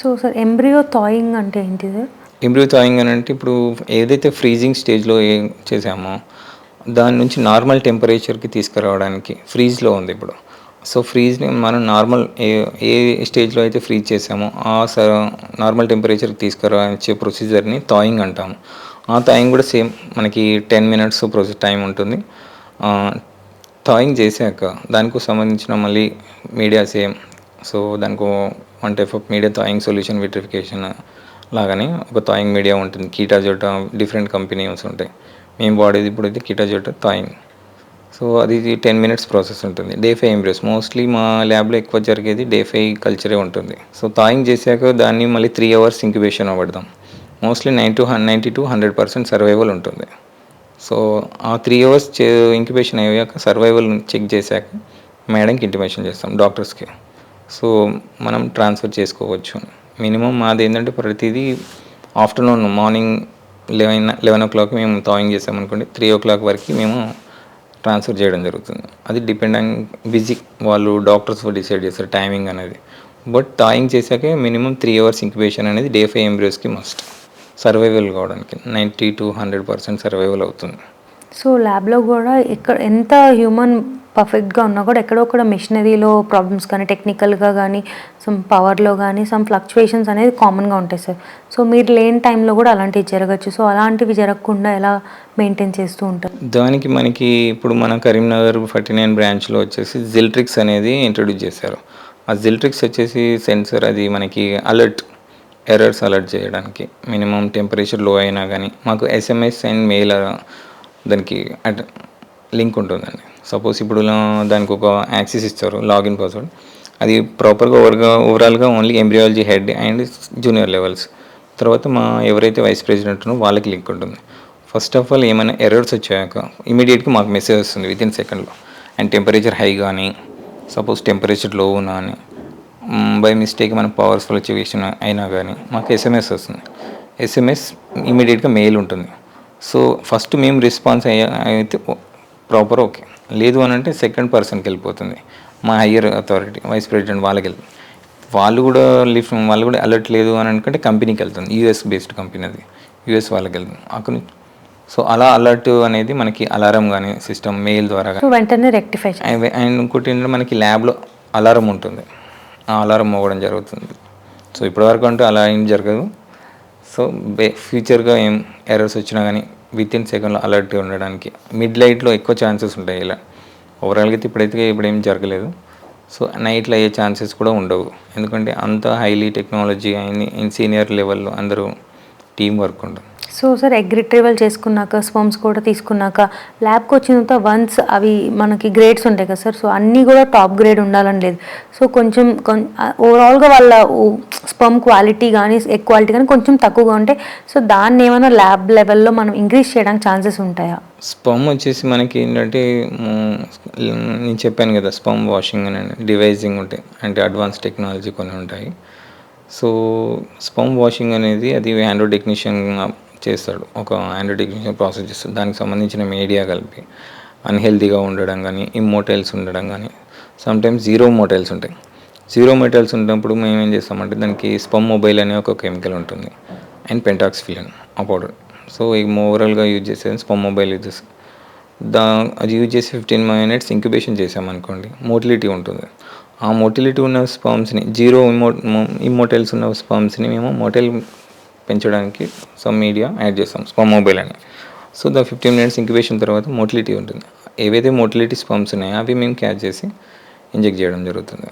So sir embryo thawing అంటే ఏంటి sir thawing అని అంటే ఇప్పుడు ఏదైతే ఫ్రీజింగ్ స్టేజ్లో ఏం చేసామో దాని నుంచి నార్మల్ టెంపరేచర్కి తీసుకురావడానికి ఫ్రీజ్లో ఉంది ఇప్పుడు. సో ఫ్రీజ్ని మనం నార్మల్ ఏ ఏ స్టేజ్లో అయితే ఫ్రీజ్ చేసామో ఆ స నార్మల్ టెంపరేచర్కి తీసుకురావచ్చే ప్రొసీజర్ని థాయింగ్ అంటాము. ఆ థాయింగ్ కూడా సేమ్ మనకి టెన్ మినిట్స్ ప్రొసెస్ టైం ఉంటుంది. థాయింగ్ చేశాక దానికి సంబంధించిన మళ్ళీ మీడియా సేమ్ సో దానికి one type of media thawing solution vitrification లాగానే ఒక థాయింగ్ మీడియా ఉంటుంది. కీటాజోటా డిఫరెంట్ కంపెనీస్ ఉంటాయి. మేము వాడేది ఇప్పుడు అయితే కీటాజోటా థాయింగ్ సో అది టెన్ మినిట్స్ ప్రాసెస్ ఉంటుంది. డే ఫైవ్ ఎంబ్రియోస్ మోస్ట్లీ మా ల్యాబ్లో ఎక్కువ జరిగేది డే ఫైవ్ కల్చరే ఉంటుంది. సో థాయింగ్ చేశాక దాన్ని మళ్ళీ three hours incubation అవ్వడదాం. Mostly nine to ninety to hundred percent survival ఉంటుంది. సో ఆ త్రీ అవర్స్ ఇంక్యుబేషన్ అయ్యాక సర్వైవల్ చెక్ చేశాక మేడంకి ఇంటిమేషన్ చేస్తాం డాక్టర్స్కి సో మనం ట్రాన్స్ఫర్ చేసుకోవచ్చు. మినిమం మాది ఏంటంటే ప్రతిదీ afternoon morning eleven eleven o'clock మేము థాయింగ్ చేసామనుకోండి త్రీ ఓ క్లాక్ వరకు మేము ట్రాన్స్ఫర్ చేయడం జరుగుతుంది. అది డిపెండ్ ఆన్ బిజీ వాళ్ళు డాక్టర్స్ డిసైడ్ చేస్తారు టైమింగ్ అనేది. బట్ థాయింగ్ చేశాకే మినిమం త్రీ అవర్స్ ఇంక్యుబేషన్ అనేది డే ఫైవ్ ఎంబ్రియోస్కి మస్ట్. సర్వైవల్ కావడానికి ninety to hundred percent survival అవుతుంది. సో ల్యాబ్లో కూడా ఎక్కడ ఎంత హ్యూమన్ పర్ఫెక్ట్గా ఉన్నా కూడా ఎక్కడో కూడా మిషనరీలో ప్రాబ్లమ్స్ కానీ టెక్నికల్గా కానీ సమ్ పవర్లో కానీ సమ్ ఫ్లక్చువేషన్స్ అనేది కామన్గా ఉంటాయి సార్ సో మీరు లేని టైంలో కూడా అలాంటివి జరగచ్చు. సో అలాంటివి జరగకుండా ఎలా మెయింటైన్ చేస్తూ ఉంటారు? దానికి మనకి ఇప్పుడు మన కరీంనగర్ ఫార్టీ నైన్ బ్రాంచ్లో వచ్చేసి జిల్ట్రిక్స్ అనేది ఇంట్రడ్యూస్ చేశారు. ఆ జిల్ట్రిక్స్ వచ్చేసి సెన్సర్ అది మనకి అలర్ట్ ఎర్రర్స్ అలర్ట్ చేయడానికి. మినిమం టెంపరేచర్లో అయినా కానీ మాకు ఎస్ఎంఎస్ అండ్ మెయిల్ దానికి లింక్ ఉంటుందండి. సపోజ్ ఇప్పుడు దానికి ఒక యాక్సెస్ ఇస్తారు లాగిన్ పాస్వర్డ్ అది ప్రాపర్గా ఓవర్గా ఓవరాల్గా only embryology head and junior levels తర్వాత మా ఎవరైతే వైస్ ప్రెసిడెంట్ ఉన్నారో వాళ్ళకి లింక్ ఉంటుంది. ఫస్ట్ ఆఫ్ ఆల్ ఏమైనా ఎర్రర్స్ వచ్చాక ఇమీడియట్గా మాకు మెసేజ్ వస్తుంది విత్ ఇన్ సెకండ్లో అండ్ టెంపరేచర్ హై కానీ సపోజ్ టెంపరేచర్లో ఉన్నా అని బై మిస్టేక్ మనం పవర్ ఫ్లక్చువేషన్ అయినా కానీ మాకు ఎస్ఎంఎస్ వస్తుంది. ఎస్ఎంఎస్ ఇమీడియట్గా మెయిల్ ఉంటుంది. సో ఫస్ట్ మేము రెస్పాన్స్ అయితే ప్రాపర్ ఓకే. లేదు అని అంటే సెకండ్ పర్సన్కి వెళ్ళిపోతుంది. మా హయ్యర్ అథారిటీ వైస్ ప్రెసిడెంట్ వాళ్ళకి వెళ్తుంది. వాళ్ళు కూడా లిఫ్ట్ వాళ్ళు కూడా అలర్ట్ లేదు అని అనుకుంటే కంపెనీకి వెళ్తుంది. యూఎస్ బేస్డ్ కంపెనీ అది. యూఎస్ వాళ్ళకి వెళ్తుంది. అక్కడ నుంచి. సో అలా అలర్ట్ అనేది మనకి అలారం కానీ సిస్టమ్ మెయిల్ ద్వారా వెంటనే రెక్టిఫై అండ్ అండ్ ఇంకోటి ఏంటంటే మనకి ల్యాబ్లో అలారం ఉంటుంది. ఆ అలారం మోగడం జరుగుతుంది. సో ఇప్పటివరకు అంటే అలా ఏం జరగదు. సో బే ఫ్యూచర్గా ఏం ఎర్రర్స్ వచ్చినా కానీ విత్ ఇన్ సెకండ్లో అలర్ట్గా ఉండడానికి. మిడ్ లైట్లో ఎక్కువ ఛాన్సెస్ ఉంటాయి ఇలా. ఓవరాల్గా అయితే ఇప్పుడైతే ఇప్పుడు ఏం జరగలేదు సో నైట్లో అయ్యే ఛాన్సెస్ కూడా ఉండవు. ఎందుకంటే అంత హైలీ టెక్నాలజీ అయిన సీనియర్ లెవెల్లో అందరూ టీం వర్క్ ఉంటుంది. సో సార్ ఎగ్ రిట్రీవల్ చేసుకున్నాక స్పమ్స్ కూడా తీసుకున్నాక ల్యాబ్కి వచ్చిన తర్వాత వన్స్ అవి మనకి గ్రేడ్స్ ఉంటాయి కదా సార్ సో అన్నీ కూడా టాప్ గ్రేడ్ ఉండాలని లేదు. సో కొంచెం ఓవరాల్గా వాళ్ళ స్పమ్ క్వాలిటీ కానీ ఎగ్ క్వాలిటీ కానీ కొంచెం తక్కువగా ఉంటాయి సో దాన్ని ఏమైనా ల్యాబ్ లెవెల్లో మనం ఇంక్రీజ్ చేయడానికి ఛాన్సెస్ ఉంటాయా? స్పమ్ వచ్చేసి మనకి ఏంటంటే నేను చెప్పాను కదా స్పమ్ వాషింగ్ అని డివైజింగ్ ఉంటాయి అంటే అడ్వాన్స్ టెక్నాలజీ కొన్ని ఉంటాయి. సో స్పమ్ వాషింగ్ అనేది అది హ్యాండ్రో టెక్నీషియన్ చేస్తాడు. ఒక యాంటీడిక్షన్ ప్రాసెస్ చేస్తాడు. దానికి సంబంధించిన మీడియా కలిపి అన్హెల్తీగా ఉండడం కానీ ఇమ్మోటైల్స్ ఉండడం కానీ సమ్టైమ్స్ జీరో మోటైల్స్ ఉంటాయి. జీరో మెటల్స్ ఉన్నప్పుడు మేము ఏం చేస్తామంటే దానికి స్పమ్ మొబైల్ అనే ఒక కెమికల్ ఉంటుంది. అండ్ పెంటాక్సిఫిలిన్ ఆ పౌడర్ సో ఈ ఓవరాల్గా యూజ్ చేసేది స్పమ్ మొబైల్ యూజ్ చేస్తాం. దా అది యూజ్ చేసి ఫిఫ్టీన్ మినిట్స్ ఇంక్యుబేషన్ చేసామనుకోండి మోటిలిటీ ఉంటుంది. ఆ మోటిలిటీ ఉన్న స్పమ్స్ని జీరో ఇమో ఇమ్మోటైల్స్ ఉన్న స్పమ్స్ని మేము మోటైల్ పెంచడానికి సమ్ మీడియా యాడ్ చేస్తాం స్పమ్ మొబైల్ అని. So the fifteen minutes incubation తర్వాత మోటిలిటీ ఉంటుంది. ఏవైతే మోటిలిటీ స్పమ్స్ ఉన్నాయో అవి మేము క్యాచ్ చేసి ఇంజెక్ట్ చేయడం జరుగుతుంది.